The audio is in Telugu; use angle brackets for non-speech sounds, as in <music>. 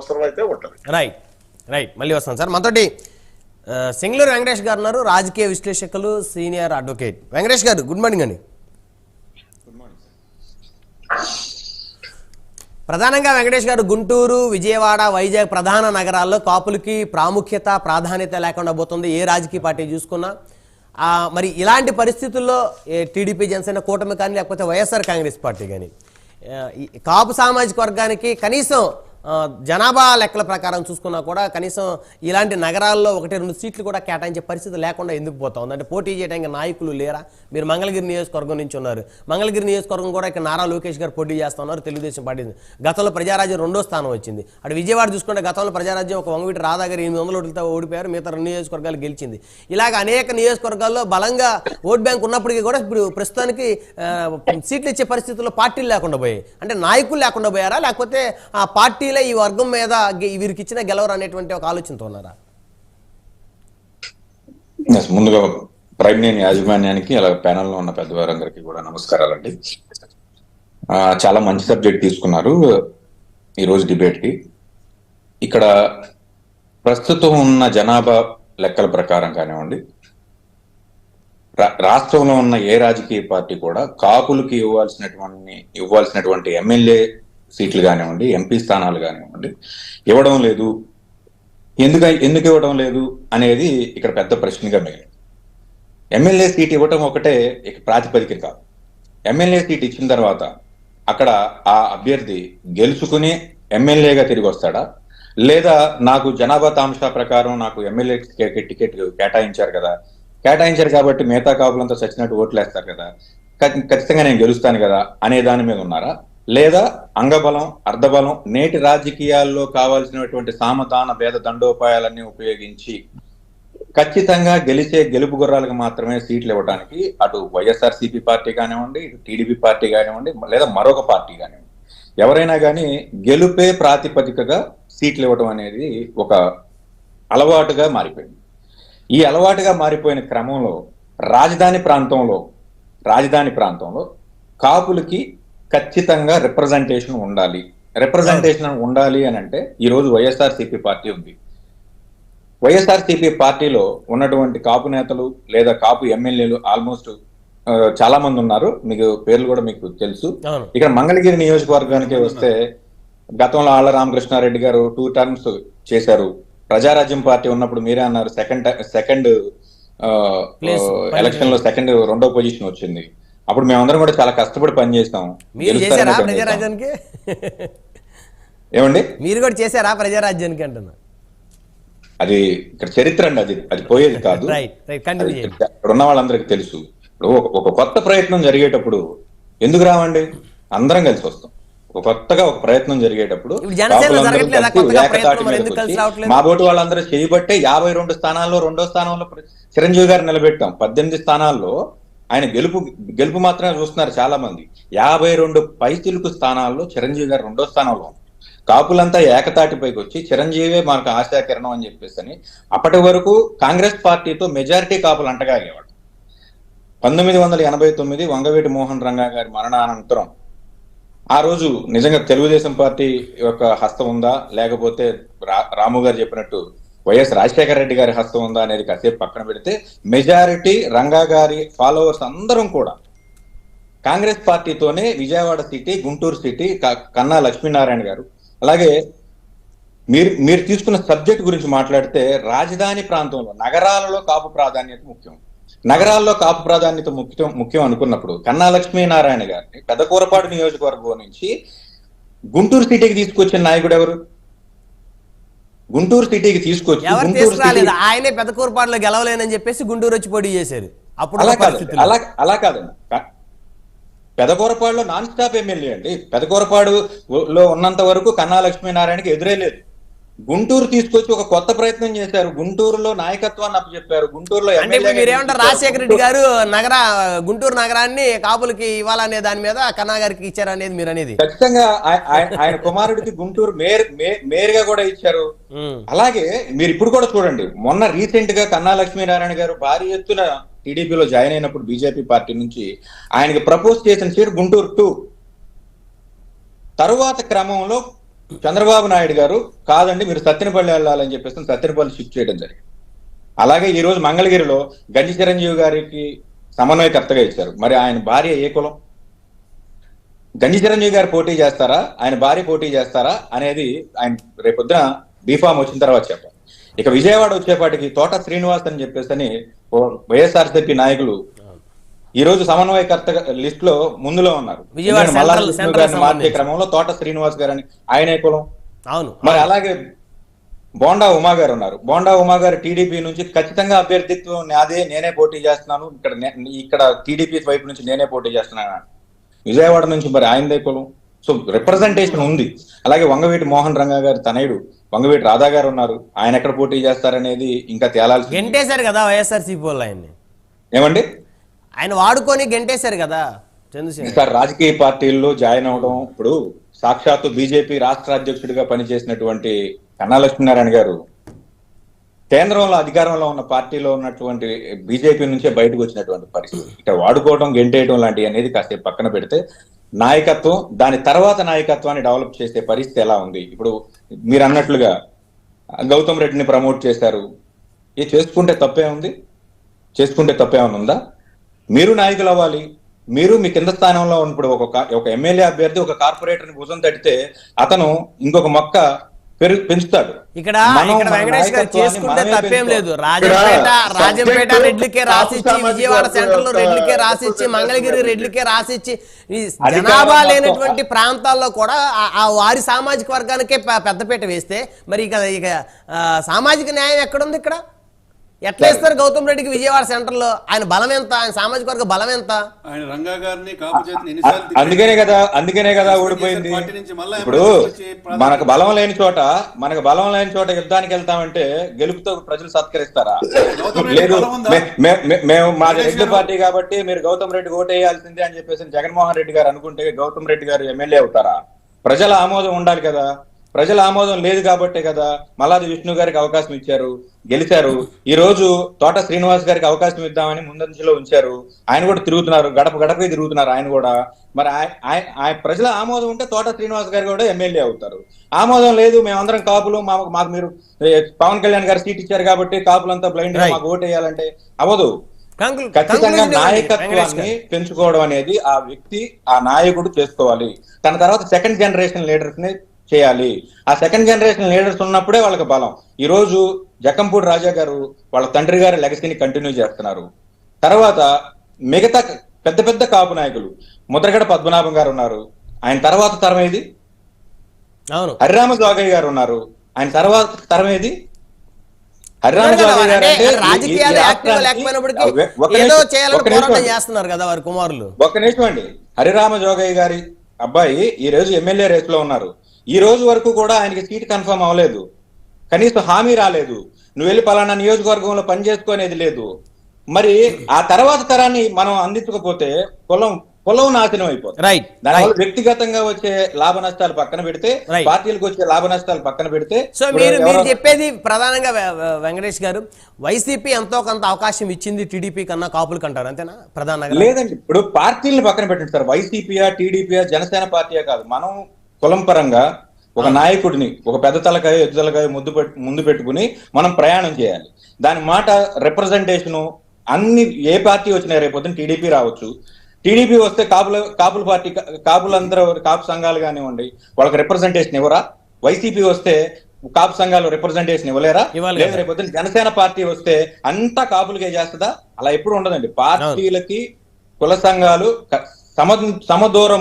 అవసరం అయితే ఉంటది. రైట్ రైట్ మళ్ళీ వస్తాను సార్. మనతోటి సింగళూరు వెంకటేష్ గారు ఉన్నారు. రాజకీయ విశ్లేషకులు సీనియర్ అడ్వకేట్. వెంకటేష్ గారు గుడ్ మార్నింగ్ అండి. ప్రధానంగా వెంకటేష్ గారు గుంటూరు విజయవాడ వైజాగ్ ప్రధాన నగరాల్లో కాపులకి ప్రాముఖ్యత ప్రాధాన్యత లేకుండా పోతుంది. ఏ రాజకీయ పార్టీ చూసుకున్నా. ఆ, మరి ఇలాంటి పరిస్థితుల్లో ఏ టీడీపీ జనసేన కూటమి కానీ లేకపోతే వైఎస్ఆర్ కాంగ్రెస్ పార్టీ కానీ కాపు సామాజిక వర్గానికి కనీసం జనాభా లెక్కల ప్రకారం చూసుకున్నా కూడా కనీసం ఇలాంటి నగరాల్లో ఒకటి రెండు సీట్లు కూడా కేటాయించే పరిస్థితి లేకుండా ఎందుకు పోతా ఉంది? అంటే పోటీ చేయడానికి నాయకులు లేరా? మీరు మంగళగిరి నియోజకవర్గం నుంచి ఉన్నారు. మంగళగిరి నియోజకవర్గం కూడా ఇక్కడ నారా లోకేష్ గారు పోటీ చేస్తా ఉన్నారు తెలుగుదేశం పార్టీ గతంలో ప్రజారాజ్యం రెండో స్థానం వచ్చింది. అటు విజయవాడ చూసుకుంటే గతంలో ప్రజారాజ్యం ఒక వంగవీటి రాధా గారు ఎనిమిది వందల ఓట్లతో ఓడిపోయారు మిగతా రెండు నియోజకవర్గాలు గెలిచింది. ఇలాగ అనేక నియోజకవర్గాల్లో బలంగా ఓట్ బ్యాంక్ ఉన్నప్పటికీ కూడా ఇప్పుడు ప్రస్తుతానికి సీట్లు ఇచ్చే పరిస్థితుల్లో పార్టీలు లేకుండా పోయాయి. అంటే నాయకులు లేకుండా పోయారా? లేకపోతే ఆ పార్టీ పార్టీలే ఈ వర్గం మీద వీరికి ఇచ్చిన గెలవరు అనేటువంటి ఒక ఆలోచనతో ఉన్నారా? ముందుగా ప్రైమ్ నేను యాజమాన్యానికి అలా ప్యానెల్లో ఉన్న పెద్దవారందరికీ కూడా నమస్కారాలండి. అండి చాలా మంచి సబ్జెక్ట్ తీసుకున్నారు ఈ రోజు డిబేట్కి ఇక్కడ ప్రస్తుతం ఉన్న జనాభా లెక్కల ప్రకారం కానివ్వండి రా- రాష్ట్రంలో ఉన్న ఏ రాజకీయ పార్టీ కూడా కాపులకి ఇవ్వాల్సినటువంటి ఇవ్వాల్సినటువంటి ఎమ్మెల్యే సీట్లు కానివ్వండి ఎంపీ స్థానాలు కానివ్వండి ఇవ్వడం లేదు. ఎందుకు ఎందుకు ఇవ్వడం లేదు అనేది ఇక్కడ పెద్ద ప్రశ్నగా మిగిలింది. ఎమ్మెల్యే సీట్ ఇవ్వటం ఒకటే ఇక ప్రాతిపదిక కాదు. ఎమ్మెల్యే సీట్ ఇచ్చిన తర్వాత అక్కడ ఆ అభ్యర్థి గెలుచుకుని ఎమ్మెల్యేగా తిరిగి వస్తాడా? లేదా నాకు జనాభా తాంశా ప్రకారం నాకు ఎమ్మెల్యే టికెట్ కేటాయించారు కదా. కేటాయించారు కాబట్టి మిగతా కాపులంతా చచ్చినట్టు ఓట్లు వేస్తారు కదా ఖచ్చితంగా నేను గెలుస్తాను కదా అనే దాని మీద ఉన్నారా? లేదా అంగబలం అర్ధబలం నేటి రాజకీయాల్లో కావాల్సినటువంటి సామధాన భేద దండోపాయాలన్నీ ఉపయోగించి ఖచ్చితంగా గెలిచే గెలుపు గుర్రాలకు మాత్రమే సీట్లు ఇవ్వడానికి అటు వైఎస్ఆర్ సిపి పార్టీ కానివ్వండి ఇటు టీడీపీ పార్టీ కానివ్వండి లేదా మరొక పార్టీ కానివ్వండి. ఎవరైనా కానీ గెలుపే ప్రాతిపదికగా సీట్లు ఇవ్వడం అనేది ఒక అలవాటుగా మారిపోయింది. ఈ అలవాటుగా మారిపోయిన క్రమంలో రాజధాని ప్రాంతంలో రాజధాని ప్రాంతంలో కాపులకి ఖచ్చితంగా రిప్రజెంటేషన్ ఉండాలి. రిప్రజెంటేషన్ ఉండాలి అని అంటే ఈ రోజు వైఎస్ఆర్ సిపి పార్టీ ఉంది. వైఎస్ఆర్ సిపి పార్టీలో ఉన్నటువంటి కాపు నేతలు లేదా కాపు ఎమ్మెల్యేలు ఆల్మోస్ట్ చాలా మంది ఉన్నారు. మీకు పేర్లు కూడా మీకు తెలుసు. ఇక్కడ మంగళగిరి నియోజకవర్గానికి వస్తే గతంలో ఆళ్ళ రామకృష్ణారెడ్డి గారు టూ టర్మ్స్ చేశారు. ప్రజారాజ్యం పార్టీ ఉన్నప్పుడు మీరే అన్నారు సెకండ్ సెకండ్. ఎలక్షన్లో సెకండ్ రెండో పొజిషన్ వచ్చింది. అప్పుడు మేమందరం కూడా చాలా కష్టపడి చేశారా పనిచేస్తాం. ప్రజారాజ్యానికి? ఏమండి? మీరు కూడా చేశారా ప్రజారాజ్యానికి అంటున్నా? అది ఇక్కడ చరిత్ర అండి అది అది పోయేది కాదు. <laughs> ఇక్కడ ఉన్న వాళ్ళందరికీ తెలుసు. ఒక- కొత్త ప్రయత్నం జరిగేటప్పుడు ఎందుకు రావండి? అందరం కలిసి వస్తాం. ఒక కొత్తగా ఒక ప్రయత్నం జరిగేటప్పుడు? మా బోటి వాళ్ళందరూ చేయబట్టే యాభై రెండు స్థానాల్లో రెండో స్థానంలో చిరంజీవి గారు నిలబెట్టాం. పద్దెనిమిది స్థానాల్లో ఆయన గెలుపు గెలుపు మాత్రమే చూస్తున్నారు చాలా మంది యాభై రెండు పైచిలుకు స్థానాల్లో చిరంజీవి గారు రెండో స్థానంలో కాపులంతా ఏకతాటిపైకి వచ్చి చిరంజీవే మనకు ఆశాకిరణం అని చెప్పేసి అని అప్పటి వరకు కాంగ్రెస్ పార్టీతో మెజారిటీ కాపులు అంటగాగేవాడు పంతొమ్మిది వందల ఎనభై తొమ్మిది వంగవీటి మోహన్ రంగా గారి మరణానంతరం ఆ రోజు నిజంగా తెలుగుదేశం పార్టీ యొక్క హస్తం ఉందా? లేకపోతే రా- రాము గారు చెప్పినట్టు వైఎస్ రాజశేఖర రెడ్డి గారి హస్తం ఉందా అనేది కాసేపు పక్కన పెడితే మెజారిటీ రంగా గారి ఫాలోవర్స్ అందరం కూడా కాంగ్రెస్ పార్టీతోనే విజయవాడ సిటీ గుంటూరు సిటీ కన్నా లక్ష్మీనారాయణ గారు. అలాగే మీరు మీరు తీసుకున్న సబ్జెక్ట్ గురించి మాట్లాడితే రాజధాని ప్రాంతంలో నగరాలలో కాపు ప్రాధాన్యత ముఖ్యం. నగరాల్లో కాపు ప్రాధాన్యత ముఖ్యం ముఖ్యం అనుకున్నప్పుడు కన్నా లక్ష్మీనారాయణ గారిని పెదకూరపాడు నియోజకవర్గం నుంచి గుంటూరు సిటీకి తీసుకొచ్చిన నాయకుడు ఎవరు? గుంటూరు సిటీకి తీసుకొచ్చి ఎవరు తీసుకురాలేదు? ఆయనే పెద్ద కూరపాటులో గెలవలేనని చెప్పేసి గుంటూరు వచ్చి పోటీ చేశారు. అప్పుడు అలా కాదు. అలా అలా కాదండి. పెదకూరపాడులో నాన్ స్టాప్ ఎమ్మెల్యే అండి. పెదకూరపాడు లో ఉన్నంత వరకు కన్నా లక్ష్మీనారాయణకి ఎదురే లేదు. గుంటూరు తీసుకొచ్చి ఒక కొత్త ప్రయత్నం చేశారు. గుంటూరులో నాయకత్వాన్ని అప్పచెప్పారు. గుంటూరులో అంటే ఇప్పుడు ఎమ్మెల్యేగా మీరు ఏమంటారు నియమించారు. రాజశేఖర రెడ్డి గారు నగర గుంటూరు నగరాన్ని కాపులకి ఇవ్వాలనే దాని మీద కన్నా గారికి ఇచ్చారు అనేది మీరు అనేది ఖచ్చితంగా ఆయ- ఆయ- ఆయన కుమారుడికి గుంటూరు మేయర్ మే- మేయర్గా కూడా ఇచ్చారు. అలాగే మీరు ఇప్పుడు కూడా చూడండి. మొన్న రీసెంట్గా కన్నా లక్ష్మీనారాయణ గారు భారీ ఎత్తున టీడీపీలో జాయిన్ అయినప్పుడు బీజేపీ పార్టీ నుంచి ఆయనకి ప్రపోజ్ చేసిన సీట్ గుంటూరు టూ తరువాత క్రమంలో చంద్రబాబు నాయుడు గారు కాదండి మీరు సత్యనపల్లి వెళ్ళాలని చెప్పేసి సత్యనపల్లి షిఫ్ట్ చేయడం జరిగింది. అలాగే ఈ రోజు మంగళగిరిలో గంజి చిరంజీవి గారికి సమన్వయకర్తగా ఇచ్చారు. మరి ఆయన భార్య ఏ కులం? గంజి చిరంజీవి గారు పోటీ చేస్తారా? ఆయన భార్య పోటీ చేస్తారా? అనేది ఆయన రేపొద్దున బీఫామ్ వచ్చిన తర్వాత చెప్పాలి. ఇక విజయవాడ వచ్చేపాటికి తోట శ్రీనివాస్ అని చెప్పేసి అని వైఎస్ఆర్సీపీ నాయకులు ఈ రోజు సమన్వయకర్త లిస్ట్లో ముందులో ఉన్నారు. గారిని మార్చే. క్రమంలో తోట శ్రీనివాస్ గారని ఆయన కులం. అవును. మరి అలాగే బోండా ఉమా గారు ఉన్నారు. బోండా ఉమా గారు టీడీపీ నుంచి ఖచ్చితంగా అభ్యర్థిత్వం నాదే నేనే పోటీ చేస్తున్నాను. ఇక్కడ ఇక్కడ టీడీపీ వైపు నుంచి నేనే పోటీ చేస్తున్నాను. విజయవాడ నుంచి మరి ఆయనదే కులం. సో రిప్రజెంటేషన్ ఉంది. అలాగే వంగవీటి మోహన్ రంగా గారు తనయుడు వంగవీటి రాధా గారు ఉన్నారు. ఆయన ఎక్కడ పోటీ చేస్తారనేది ఇంకా తేలాల్సి కదా వైఎస్ఆర్సీపీ వాళ్ళు ఆయన్ని. ఏమండి? ఆయన వాడుకొని గెంటేశారు కదా చంద్రశేఖర్. సార్ రాజకీయ పార్టీల్లో జాయిన్ అవడం ఇప్పుడు సాక్షాత్తు బీజేపీ రాష్ట్ర అధ్యక్షుడిగా పనిచేసినటువంటి కన్నా లక్ష్మీనారాయణ గారు కేంద్రంలో అధికారంలో ఉన్న పార్టీలో ఉన్నటువంటి బీజేపీ నుంచే బయటకు వచ్చినటువంటి పరిస్థితి. ఇక్కడ వాడుకోవడం గెంటేయడం లాంటివి అనేది కాసేపు పక్కన పెడితే నాయకత్వం దాని తర్వాత నాయకత్వాన్ని డెవలప్ చేసే పరిస్థితి ఎలా ఉంది? ఇప్పుడు మీరు అన్నట్లుగా గౌతమ్ రెడ్డిని ప్రమోట్ చేశారు. ఇది చేసుకుంటే తప్పే ఉంది? చేసుకుంటే తప్పేమైనా ఉందా? మీరు నాయకులు అవ్వాలి మీరు మీ కింద స్థానంలో ఉన్నప్పుడు ఒక ఒక ఎమ్మెల్యే అభ్యర్థి ఒక కార్పొరేటర్ భుజం తడితే అతను ఇంకొక మొక్క పెరుగు పెంచుతాడు ఇక్కడ వెంకటేష్ గారు చేసుకుంటే తప్పేం. లేదు రాజంపేట రాజంపేట రెడ్లకే రాసిచ్చి విజయవాడ సెంటర్లో రెడ్లకే రాసిచ్చి మంగళగిరి. రెడ్లకే రాసిచ్చి జనాభా లేనటువంటి ప్రాంతాల్లో కూడా ఆ- వారి సామాజిక వర్గానికే పెద్దపీట వేస్తే మరి ఇక ఇక ఆ, సామాజిక న్యాయం ఎక్కడుంది ఇక్కడ ఎట్లా ఇస్తారు గౌతమ్ రెడ్డికి విజయవాడ సెంటర్లో ఆయన బలం ఎంత? ఆయన సామాజిక వర్గ బలం ఎంత? ఆయన రంగా గారిని? అందుకనే కదా అందుకనే కదా ఓడిపోయింది ఇప్పుడు మనకు బలం లేని చోట మనకు బలం లేని చోట యుద్ధానికి వెళ్తామంటే గెలుపుతో ప్రజలు సత్కరిస్తారా? లేదు? మే- మే- మే- మేము మాది వెంకటేష్ రెడ్డి పార్టీ కాబట్టి మీరు గౌతమ్ రెడ్డి ఓటేయాల్సిందే అని చెప్పేసి జగన్మోహన్ రెడ్డి గారు అనుకుంటే గౌతమ్ రెడ్డి గారు ఎమ్మెల్యే అవుతారా? ప్రజల ఆమోదం ఉండాలి కదా. ప్రజల ఆమోదం లేదు కాబట్టే కదా మల్లాది విష్ణు గారికి అవకాశం ఇచ్చారు గెలిచారు. ఈ రోజు తోట శ్రీనివాస్ గారికి అవకాశం ఇద్దామని ముందంజలో ఉంచారు. ఆయన కూడా తిరుగుతున్నారు గడప గడపే తిరుగుతున్నారు ఆయన కూడా. మరి ఆయ- ఆయ- ఆయ- ప్రజల ఆమోదం ఉంటే తోట శ్రీనివాస్ గారు కూడా ఎమ్మెల్యే అవుతారు. ఆమోదం లేదు మేమందరం కాపులు మాకు మాకు మీరు పవన్ కళ్యాణ్ గారు సీట్ ఇచ్చారు కాబట్టి కాపులంతా బ్లైండ్. మాకు ఓటు వేయాలంటే అవ్వదు. కంక్లూ- ఖచ్చితంగా నాయకత్వాన్ని. పెంచుకోవడం అనేది ఆ వ్యక్తి ఆ నాయకుడు చేసుకోవాలి. తన తర్వాత సెకండ్ జనరేషన్ లీడర్స్ని చేయాలి. ఆ సెకండ్ జనరేషన్ లీడర్స్ ఉన్నప్పుడే వాళ్ళకి బలం. ఈ రోజు జక్కంపూడి రాజా గారు వాళ్ళ తండ్రి గారి లెగసీని కంటిన్యూ చేస్తున్నారు. తర్వాత మిగతా పెద్ద పెద్ద కాపు నాయకులు ముద్రగడ పద్మనాభం గారు ఉన్నారు. ఆయన తర్వాత తరం ఏది? హరిరామ జోగయ్య గారు ఉన్నారు. ఆయన తర్వాత తరం ఏది? ఒక ఒక. చేస్తున్నారు కదా వారి కుమారులు. ఒక్క నిమిషం అండి. హరిరామ జోగయ్య గారి అబ్బాయి ఈ రోజు ఎమ్మెల్యే రేస్లో ఉన్నారు. ఈ రోజు వరకు కూడా ఆయనకి సీట్ కన్ఫర్మ్ అవ్వలేదు. కనీసం హామీ రాలేదు. నువ్వు వెళ్ళి పలానా నియోజకవర్గంలో పని చేసుకోనేది లేదు. మరి ఆ తర్వాత తరాన్ని మనం అందించకపోతే కులం కులం నాశనం అయిపోతుంది. రైట్ దానివల్ల వ్యక్తిగతంగా వచ్చే లాభ నష్టాలు పక్కన పెడితే. పార్టీలకు వచ్చే లాభ నష్టాలు పక్కన పెడితే సో మీరు మీరు చెప్పేది ప్రధానంగా వెంకటేష్ గారు వైసీపీ ఎంతో కొంత అవకాశం ఇచ్చింది టీడీపీ కన్నా కాపులకు అంటారు అంతేనా? ప్రధానంగా. లేదండి. ఇప్పుడు పార్టీలను పక్కన పెట్టండి సార్. వైసీపీయా టీడీపీయా జనసేన పార్టీయా కాదు. మనం కులం పరంగా ఒక నాయకుడిని ఒక పెద్ద తలకాయ ఎద్దు తలకాయ ముద్దు ముందు పెట్టుకుని మనం ప్రయాణం చేయాలి. దాని మాట రిప్రజెంటేషన్ అన్ని ఏ పార్టీ వచ్చినా రేపొద్దున టీడీపీ రావచ్చు. టీడీపీ వస్తే కాపుల కాపుల పార్టీ కాపులందరూ కాపు సంఘాలు కానివ్వండి వాళ్ళకి రిప్రజెంటేషన్ ఇవ్వరా? వైసీపీ వస్తే కాపు సంఘాలు రిప్రజెంటేషన్ ఇవ్వలేరా? ఇవ్వాలి లేదు కదా. రేపు పొద్దున్న జనసేన పార్టీ వస్తే అంతా కాపులకే చేస్తుందా? అలా ఎప్పుడు ఉండదండి. పార్టీలకి కుల సంఘాలు సమ సమదూరం